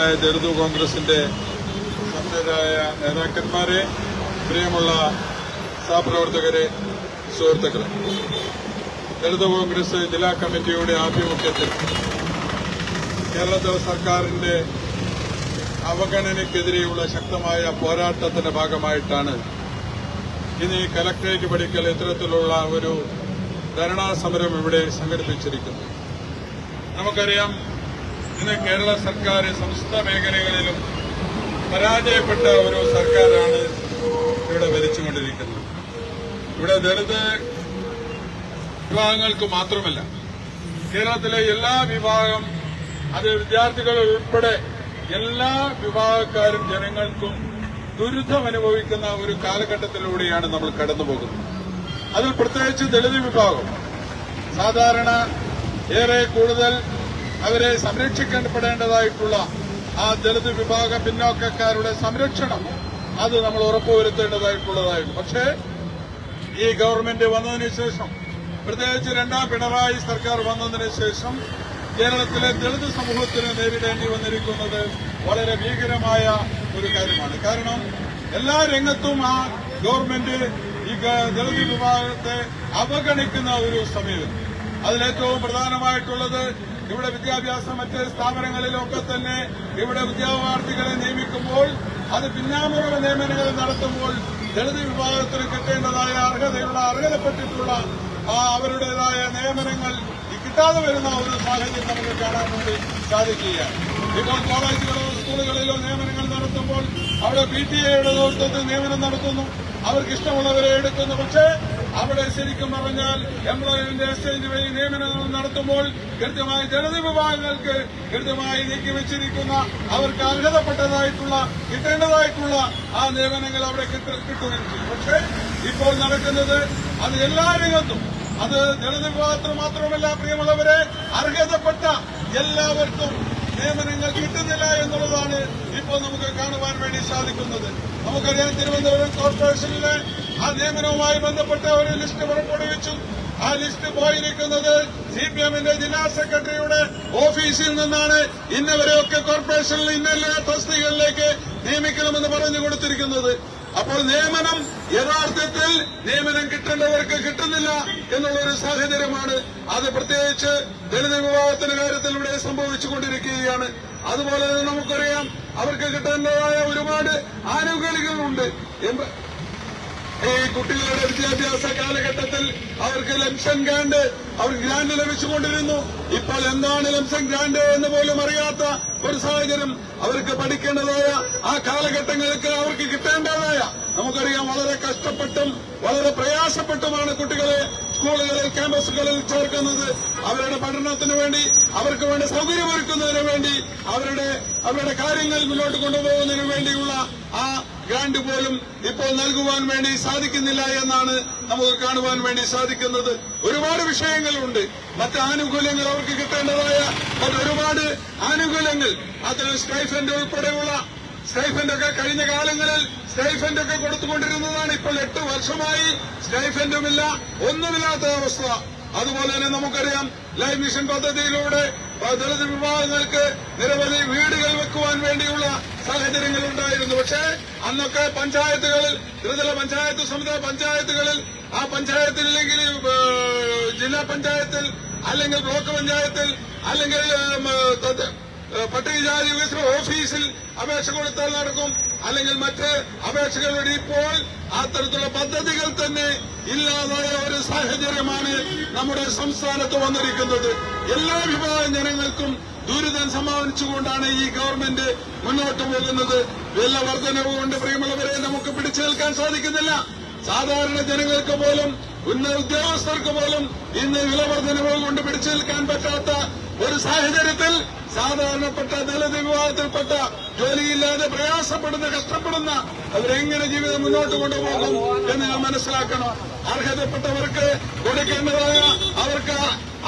ദളിത് കോൺഗ്രസിന്റെ സംസ്ഥരായ നേതാക്കന്മാരെ പ്രിയമുള്ള സഹപ്രവർത്തകരെ സുഹൃത്തുക്കളെ ദളിത് കോൺഗ്രസ് ജില്ലാ കമ്മിറ്റിയുടെ ആഭിമുഖ്യത്തിൽ കേരള സർക്കാരിന്റെ അവഗണനയ്ക്കെതിരെയുള്ള ശക്തമായ പോരാട്ടത്തിന്റെ ഭാഗമായിട്ടാണ് ഇനി കലക്ടറേറ്റ് പഠിക്കൽ ഇത്തരത്തിലുള്ള ഒരു ധരണാ സമരം ഇവിടെ സംഘടിപ്പിച്ചിരിക്കുന്നത്. നമുക്കറിയാം ഇന്ന് കേരള സർക്കാർ സംസ്ഥാന മേഖലകളിലും പരാജയപ്പെട്ട ഒരു സർക്കാരാണ് ഇവിടെ ഭരിച്ചുകൊണ്ടിരിക്കുന്നത്. ഇവിടെ ദളിത് വിഭാഗങ്ങൾക്ക് മാത്രമല്ല കേരളത്തിലെ എല്ലാ വിഭാഗം അത് വിദ്യാർത്ഥികൾ ഉൾപ്പെടെ എല്ലാ വിഭാഗക്കാരും ജനങ്ങൾക്കും ദുരിതം അനുഭവിക്കുന്ന ഒരു കാലഘട്ടത്തിലൂടെയാണ് നമ്മൾ കടന്നുപോകുന്നത്. അതിൽ പ്രത്യേകിച്ച് ദളിത് വിഭാഗം സാധാരണ ഏറെ കൂടുതൽ അവരെ സംരക്ഷിക്കപ്പെടേണ്ടതായിട്ടുള്ള ആ ദളിത് വിഭാഗ പിന്നോക്കക്കാരുടെ സംരക്ഷണം അത് നമ്മൾ ഉറപ്പുവരുത്തേണ്ടതായിട്ടുള്ളതായിരുന്നു. പക്ഷേ ഈ ഗവൺമെന്റ് വന്നതിന് ശേഷം പ്രത്യേകിച്ച് രണ്ടാം പിണറായി സർക്കാർ വന്നതിന് ശേഷം കേരളത്തിലെ ദളിത് സമൂഹത്തിന് നേരിടേണ്ടി വന്നിരിക്കുന്നത് വളരെ ഭീകരമായ ഒരു കാര്യമാണ്. കാരണം എല്ലാ രംഗത്തും ആ ഗവൺമെന്റ് ഈ ദളിത് വിഭാഗത്തെ അവഗണിക്കുന്ന ഒരു സമീപനം അതിലേറ്റവും പ്രധാനമായിട്ടുള്ളത് ഇവിടെ വിദ്യാഭ്യാസ മറ്റ് സ്ഥാപനങ്ങളിലൊക്കെ തന്നെ ഇവിടെ വിദ്യാർത്ഥികളെ നിയമിക്കുമ്പോൾ അത് പിന്നാമ്പുറ നിയമനങ്ങൾ നടത്തുമ്പോൾ ദളിത് വിഭാഗത്തിന് കിട്ടേണ്ടതായ അർഹതയുള്ള അർഹതപ്പെട്ടിട്ടുള്ള അവരുടേതായ നിയമനങ്ങൾ കിട്ടാതെ വരുന്ന ഒരു സാഹചര്യം നമുക്ക് കാണാൻ വേണ്ടി സാധിക്കുകയാണ്. ഇപ്പോൾ കോളേജുകളിലോ സ്കൂളുകളിലോ നിയമനങ്ങൾ നടത്തുമ്പോൾ അവിടെ പി ടി എയുടെ നേതൃത്വത്തിൽ നിയമനം നടത്തുന്നു. അവർക്ക് ഇഷ്ടമുള്ളവരെ എടുക്കുന്നു. പക്ഷേ അവിടെ ശരിക്കും പറഞ്ഞാൽ എംപ്ലോയ്മെന്റ് എക്സ്ചേഞ്ച് വഴി നിയമനങ്ങൾ നടത്തുമ്പോൾ കൃത്യമായി ജനത വിഭാഗങ്ങൾക്ക് കൃത്യമായി നീക്കിവെച്ചിരിക്കുന്ന അവർക്ക് അർഹതപ്പെട്ടതായിട്ടുള്ള കിട്ടേണ്ടതായിട്ടുള്ള ആ നിയമനങ്ങൾ അവിടെ കിട്ട- കിട്ടുകയും പക്ഷേ ഇപ്പോൾ നടക്കുന്നത് അത് എല്ലാ രംഗത്തും അത് ജനത വിഭാഗത്തിന് മാത്രമല്ല പ്രിയമുള്ളവരെ അർഹതപ്പെട്ട എല്ലാവർക്കും നിയമനങ്ങൾ കിട്ടുന്നില്ല എന്നുള്ളതാണ് ഇപ്പോൾ നമുക്ക് കാണുവാൻ വേണ്ടി സാധിക്കുന്നത്. നമുക്കറിയാം തിരുവനന്തപുരം കോർപ്പറേഷനിലെ ആ നിയമനവുമായി ബന്ധപ്പെട്ട ഒരു ലിസ്റ്റ് പുറപ്പെടുവിച്ചു. ആ ലിസ്റ്റ് പോയിരിക്കുന്നത് സി പി എമ്മിന്റെ ജില്ലാ സെക്രട്ടറിയുടെ ഓഫീസിൽ നിന്നാണ്. ഇന്നവരെയൊക്കെ കോർപ്പറേഷനിൽ ഇന്നെല്ലാ തസ്തികളിലേക്ക് നിയമിക്കണമെന്ന് പറഞ്ഞു കൊടുത്തിരിക്കുന്നത്. അപ്പോൾ നിയമനം യഥാർത്ഥത്തിൽ നിയമനം കിട്ടേണ്ടവർക്ക് കിട്ടുന്നില്ല എന്നുള്ളൊരു സാഹചര്യമാണ്. അത് പ്രത്യേകിച്ച് ദളിത് വിഭാഗത്തിന്റെ കാര്യത്തിൽ ഇവിടെ സംഭവിച്ചുകൊണ്ടിരിക്കുകയാണ് അതുപോലെ തന്നെ നമുക്കറിയാം അവർക്ക് കിട്ടേണ്ടതായ ഒരുപാട് ആനുകൂല്യങ്ങളുണ്ട്. ഈ കുട്ടികളുടെ വിദ്യാഭ്യാസ കാലഘട്ടത്തിൽ അവർക്ക് ലംഷൻ ഗ്രാൻഡ് അവർക്ക് ഗ്രാൻഡ് ലഭിച്ചുകൊണ്ടിരുന്നു. ഇപ്പോൾ എന്താണ് ലംഷൻ ഗ്രാൻഡ് എന്ന് പോലും അറിയാത്ത ഒരു സാഹചര്യം അവർക്ക് പഠിക്കേണ്ടതായ ആ കാലഘട്ടങ്ങൾക്ക് അവർക്ക് കിട്ടേണ്ടതായ നമുക്കറിയാം വളരെ കഷ്ടപ്പെട്ടും വളരെ പ്രയാസപ്പെട്ടുമാണ് കുട്ടികളെ സ്കൂളുകളിൽ ക്യാമ്പസുകളിൽ ചേർക്കുന്നത്. അവരുടെ പഠനത്തിന് വേണ്ടി അവർക്ക് വേണ്ട സൗകര്യമൊരുക്കുന്നതിന് വേണ്ടി അവരുടെ അവരുടെ കാര്യങ്ങൾ മുന്നോട്ട് കൊണ്ടുപോകുന്നതിന് വേണ്ടിയുള്ള ഗ്രാന്റ് പോലും ഇപ്പോൾ നൽകുവാൻ വേണ്ടി സാധിക്കുന്നില്ല എന്നാണ് നമുക്ക് കാണുവാൻ വേണ്ടി സാധിക്കുന്നത്. ഒരുപാട് വിഷയങ്ങളുണ്ട്. മറ്റ് ആനുകൂല്യങ്ങൾ അവർക്ക് കിട്ടേണ്ടതായ മറ്റൊരുപാട് ആനുകൂല്യങ്ങൾ. അതിൽ സ്റ്റൈഫൻഡ് ഉൾപ്പെടെയുള്ള സ്റ്റൈഫൻഡ് ഒക്കെ കഴിഞ്ഞ കാലങ്ങളിൽ സ്റ്റൈഫൻഡ് ഒക്കെ കൊടുത്തുകൊണ്ടിരുന്നതാണ്. ഇപ്പോൾ എട്ട് വർഷമായി സ്റ്റൈഫൻഡുമില്ല ഒന്നുമില്ലാത്ത അവസ്ഥ. അതുപോലെ തന്നെ നമുക്കറിയാം ലൈഫ് മിഷൻ പദ്ധതിയിലൂടെ ദളിത് വിഭാഗങ്ങൾക്ക് നിരവധി വീടുകൾ വെക്കുവാൻ വേണ്ടിയുള്ള സാഹചര്യങ്ങൾ ഉണ്ടായിരുന്നു പക്ഷേ അന്നൊക്കെ പഞ്ചായത്തുകളിൽ ത്രിതല പഞ്ചായത്ത് സമിതി പഞ്ചായത്തുകളിൽ ആ പഞ്ചായത്തില്ലെങ്കിൽ ജില്ലാ പഞ്ചായത്തിൽ അല്ലെങ്കിൽ ബ്ലോക്ക് പഞ്ചായത്തിൽ അല്ലെങ്കിൽ പട്ടികജാതി വികസന ഓഫീസിൽ അപേക്ഷ കൊടുത്താൽ നടക്കും. അല്ലെങ്കിൽ മറ്റ് അപേക്ഷകളുടെ ഇപ്പോൾ അത്തരത്തിലുള്ള പദ്ധതികൾ തന്നെ ഇല്ലാതായ ഒരു സാഹചര്യമാണ് നമ്മുടെ സംസ്ഥാനത്ത് വന്നിരിക്കുന്നത്. എല്ലാ വിഭാഗം ജനങ്ങൾക്കും ദുരിതം സമ്മാനിച്ചുകൊണ്ടാണ് ഈ ഗവൺമെന്റ് മുന്നോട്ട് പോകുന്നത്. വില വർധനവ് കൊണ്ട് പ്രിയമുള്ളവരെ നമുക്ക് പിടിച്ചു നിൽക്കാൻ സാധിക്കുന്നില്ല. സാധാരണ ജനങ്ങൾക്ക് പോലും ഉന്നത ഉദ്യോഗസ്ഥർക്ക് പോലും ഇന്ന് വില വർധനവ് കൊണ്ട് പിടിച്ചു നിൽക്കാൻ പറ്റാത്ത ഒരു സാഹചര്യത്തിൽ സാധാരണപ്പെട്ട ദളിത് വിഭാഗത്തിൽപ്പെട്ട ജോലിയില്ലാതെ പ്രയാസപ്പെടുന്ന കഷ്ടപ്പെടുന്ന അവരെങ്ങനെ ജീവിതം മുന്നോട്ട് കൊണ്ടുപോകും എന്ന് നാം മനസ്സിലാക്കണം. അർഹതപ്പെട്ടവർക്ക് കൊടുക്കേണ്ടതായ അവർക്ക്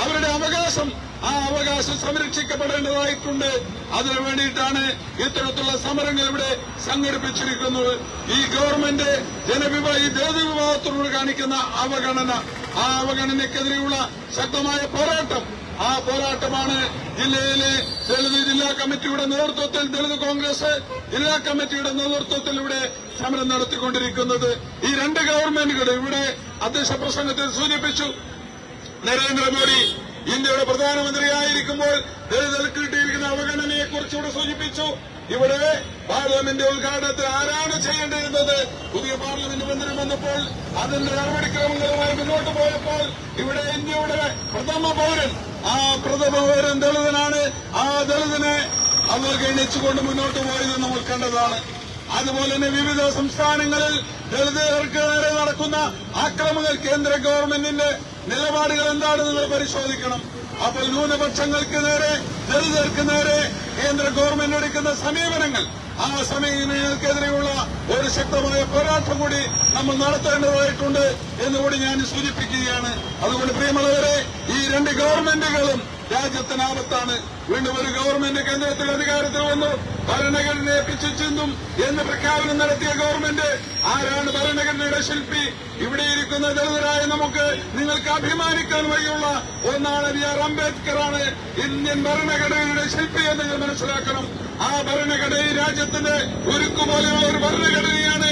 അവരുടെ അവകാശം ആ അവകാശം സംരക്ഷിക്കപ്പെടേണ്ടതായിട്ടുണ്ട്. അതിനു വേണ്ടിയിട്ടാണ് ഇത്തരത്തിലുള്ള സമരങ്ങൾ ഇവിടെ സംഘടിപ്പിച്ചിരിക്കുന്നത്. ഈ ഗവൺമെന്റ് ജനവിഭാഗ ഈ ദളിത് വിഭാഗത്തിനോട് കാണിക്കുന്ന അവഗണന ആ അവഗണനയ്ക്കെതിരെയുള്ള ശക്തമായ പോരാട്ടം ആ പോരാട്ടമാണ് ജില്ലയിലെ ദളിത് ജില്ലാ കമ്മിറ്റിയുടെ നേതൃത്വത്തിൽ ദളിത് കോൺഗ്രസ് ജില്ലാ കമ്മിറ്റിയുടെ നേതൃത്വത്തിൽ ഇവിടെ സമരം നടത്തിക്കൊണ്ടിരിക്കുന്നത്. ഈ രണ്ട് ഗവൺമെന്റുകൾ ഇവിടെ അധ്യക്ഷ പ്രസംഗത്തിൽ സൂചിപ്പിച്ചു. നരേന്ദ്രമോദി ഇന്ത്യയുടെ പ്രധാനമന്ത്രിയായിരിക്കുമ്പോൾ ദളിതർക്ക് കിട്ടിയിരിക്കുന്ന അവഗണനയെ കുറിച്ചുകൂടെ സൂചിപ്പിച്ചു. ഇവിടെ പാർലമെന്റ് ഉദ്ഘാടനത്തിൽ ആരാണ് ചെയ്യേണ്ടിയിരുന്നത്? പുതിയ പാർലമെന്റ് മന്ദിരം വന്നപ്പോൾ അതിന്റെ നടപടിക്രമങ്ങളുമായി മുന്നോട്ട് പോയപ്പോൾ ഇവിടെ ഇന്ത്യയുടെ പ്രഥമ പൗരൻ ആ പ്രഥമ പൗരൻ ദളിതനാണ്. ആ ദളിതനെ അവർ ഗണിച്ചുകൊണ്ട് മുന്നോട്ട് പോയത് നമ്മൾ കണ്ടതാണ്. അതുപോലെ തന്നെ വിവിധ സംസ്ഥാനങ്ങളിൽ ദളിതർക്ക് നേരെ നടക്കുന്ന ആക്രമങ്ങൾ കേന്ദ്ര ഗവൺമെന്റിന്റെ നിലപാടുകൾ എന്താണെന്ന് നിങ്ങൾ പരിശോധിക്കണം. അപ്പോൾ ന്യൂനപക്ഷങ്ങൾക്ക് നേരെ ദളിതർക്ക് നേരെ കേന്ദ്ര ഗവൺമെന്റ് എടുക്കുന്ന സമീപനങ്ങൾ. ആ സമീപനങ്ങൾക്കെതിരെയുള്ള ഒരു ശക്തമായ പോരാട്ടം കൂടി നമ്മൾ നടത്തേണ്ടതായിട്ടുണ്ട് എന്നുകൂടി ഞാൻ സൂചിപ്പിക്കുകയാണ്. അതുകൊണ്ട് പ്രിയമുള്ളവരെ ഈ രണ്ട് ഗവൺമെന്റുകളും രാജ്യത്തിന് ആപത്താണ് വീണ്ടും ഒരു ഗവൺമെന്റ് കേന്ദ്രത്തിൽ അധികാരത്തിൽ വന്നു. ഭരണഘടനയെ പിച്ചു എന്ന് പ്രഖ്യാപനം നടത്തിയ ഗവൺമെന്റ് ആരാണ് ഭരണഘടനയുടെ ശില്പി? ഇവിടെ ഇരിക്കുന്ന ദളിതരായ നമുക്ക് നിങ്ങൾക്ക് അഭിമാനിക്കാൻ വഴിയുള്ള ഒന്നാണ് ബി ആർ അംബേദ്കറാണ് ഇന്ത്യൻ ഭരണഘടനയുടെ ശില്പി എന്ന് നിങ്ങൾ മനസ്സിലാക്കണം. ആ ഭരണഘടന രാജ്യത്തിന്റെ ഒരുക്കുപോലെയുള്ള ഒരു ഭരണഘടനയാണ്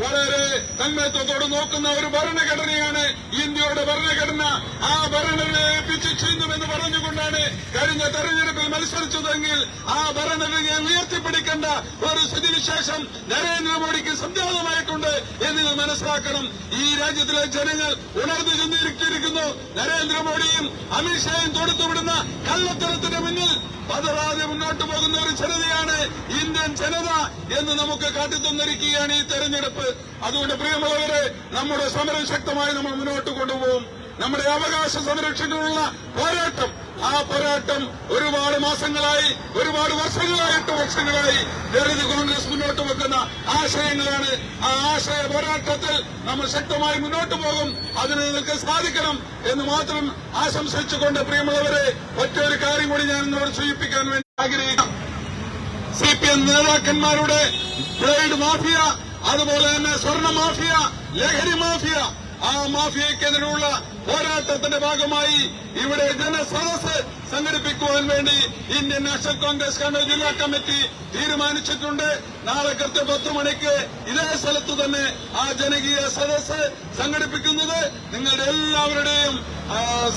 വളരെ തന്മയത്വത്തോട് നോക്കുന്ന ഒരു ഭരണഘടനയാണ് ഇന്ത്യയുടെ ഭരണഘടന. ആ ഭരണഘടനയെ ഏൽപ്പിച്ച് ചെയ്യുന്നുവെന്ന് പറഞ്ഞുകൊണ്ടാണ് കഴിഞ്ഞ തെരഞ്ഞെടുപ്പിൽ മത്സരിച്ചതെങ്കിൽ ആ ഭരണഘടനയെ ഉയർത്തിപ്പിടിക്കേണ്ട ഒരു സ്ഥിതിവിശേഷം നരേന്ദ്രമോദിക്ക് സംജാതമായിട്ടുണ്ട് എന്ന് മനസ്സിലാക്കണം. ഈ രാജ്യത്തിലെ ജനങ്ങൾ ഉണർന്നു ചെന്നിരിക്കുന്നു. നരേന്ദ്രമോദിയും അമിത്ഷായും തൊടുത്തുവിടുന്ന കള്ളത്തരത്തിന് മുന്നിൽ പതറാതെ മുന്നോട്ട് പോകുന്ന ഒരു ജനതയാണ് ഇന്ത്യൻ ജനത എന്ന് നമുക്ക് കാട്ടിത്തന്നിരിക്കുകയാണ് ഈ തെരഞ്ഞെടുപ്പ്. അതുകൊണ്ട് പ്രിയമുള്ളവരെ നമ്മുടെ സമരം ശക്തമായി നമ്മൾ മുന്നോട്ട് കൊണ്ടുപോകും. നമ്മുടെ അവകാശ സംരക്ഷണത്തിനുള്ള പോരാട്ടം. ആ പോരാട്ടം ഒരുപാട് മാസങ്ങളായി ഒരുപാട് വർഷങ്ങളായി എട്ട് വർഷങ്ങളായി ദളിത് കോൺഗ്രസ് മുന്നോട്ട് വെക്കുന്ന ആശയങ്ങളാണ്. ആ ആശയ പോരാട്ടത്തിൽ നമ്മൾ ശക്തമായി മുന്നോട്ട് പോകും. അതിന് നിങ്ങൾക്ക് സാധിക്കണം എന്ന് മാത്രം ആശംസിച്ചുകൊണ്ട് പ്രിയമുള്ളവരെ ഒറ്റ ഒരു കാര്യം കൂടി ഞാൻ നിങ്ങളോട് സൂചിപ്പിക്കാൻ വേണ്ടി ആഗ്രഹിക്കാം സി പി എം നേതാക്കന്മാരുടെ ബ്ലേഡ് മാഫിയ അതുപോലെ തന്നെ സ്വർണ മാഫിയ ലഹരി മാഫിയ ആ മാഫിയക്കെതിരെയുള്ള പോരാട്ടത്തിന്റെ ഭാഗമായി ഇവിടെ ജനസദസ് സംഘടിപ്പിക്കുവാൻ വേണ്ടി ഇന്ത്യൻ നാഷണൽ കോൺഗ്രസ് കണ്ണൂർ ജില്ലാ കമ്മിറ്റി തീരുമാനിച്ചിട്ടുണ്ട്. നാളെ കൃത്യം പത്ത് മണിക്ക് ഇതേ സ്ഥലത്ത് തന്നെ ആ ജനകീയ സദസ് സംഘടിപ്പിക്കുന്നത് നിങ്ങളുടെ എല്ലാവരുടെയും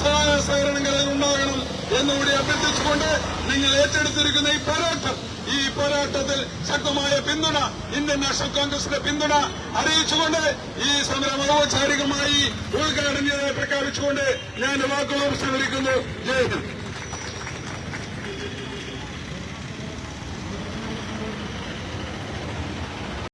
സഹായ സഹകരണങ്ങളിൽ ഉണ്ടാകണം എന്നുകൂടി അഭ്യർത്ഥിച്ചുകൊണ്ട് നിങ്ങൾ ഏറ്റെടുത്തിരിക്കുന്ന ഈ പോരാട്ടം ഈ പോരാട്ടത്തിൽ ശക്തമായ പിന്തുണ ഇന്ത്യൻ നാഷണൽ കോൺഗ്രസിന്റെ പിന്തുണ അറിയിച്ചുകൊണ്ട് ഈ സമരം ഔപചാരികമായി ഉദ്ഘാടനം പ്രഖ്യാപിച്ചുകൊണ്ട് ഞാൻ വാക്കുകൾ സ്വീകരിക്കുന്നു. ജയ്